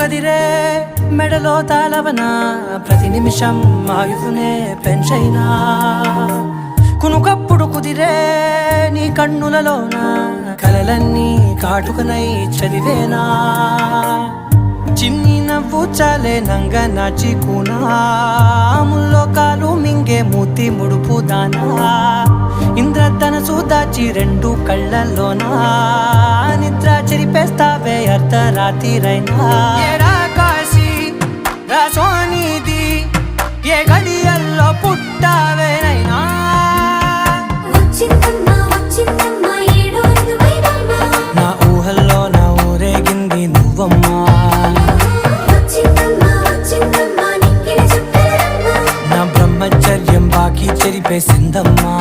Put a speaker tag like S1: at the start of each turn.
S1: కదిరే మెడలో తాళవనా. ప్రతి నిమిషం ఆయుధునే పెంచైనా. కునుకప్పుడు కుదిరే నీ కన్నులలోన. కలలన్నీ కాటుకనై చదివేనా. చిన్ని నవ్వు చాలే నంగ నాచి ముల్లోకాలు మింగే మూతి ముడుపు దానా ఇంద్రధనసు దాచి రెండు కళ్ళల్లోనా. చెరిపేస్తావే అర్ధరాత్రిరైనా కాశీ రా సోనిది ఏ గడియల్లో పుట్టావేనైనా ఊహల్లో ఊరేగింది నువ్వమ్మా. నా బ్రహ్మచర్యం బాకీ చెరిపేసిందమ్మా.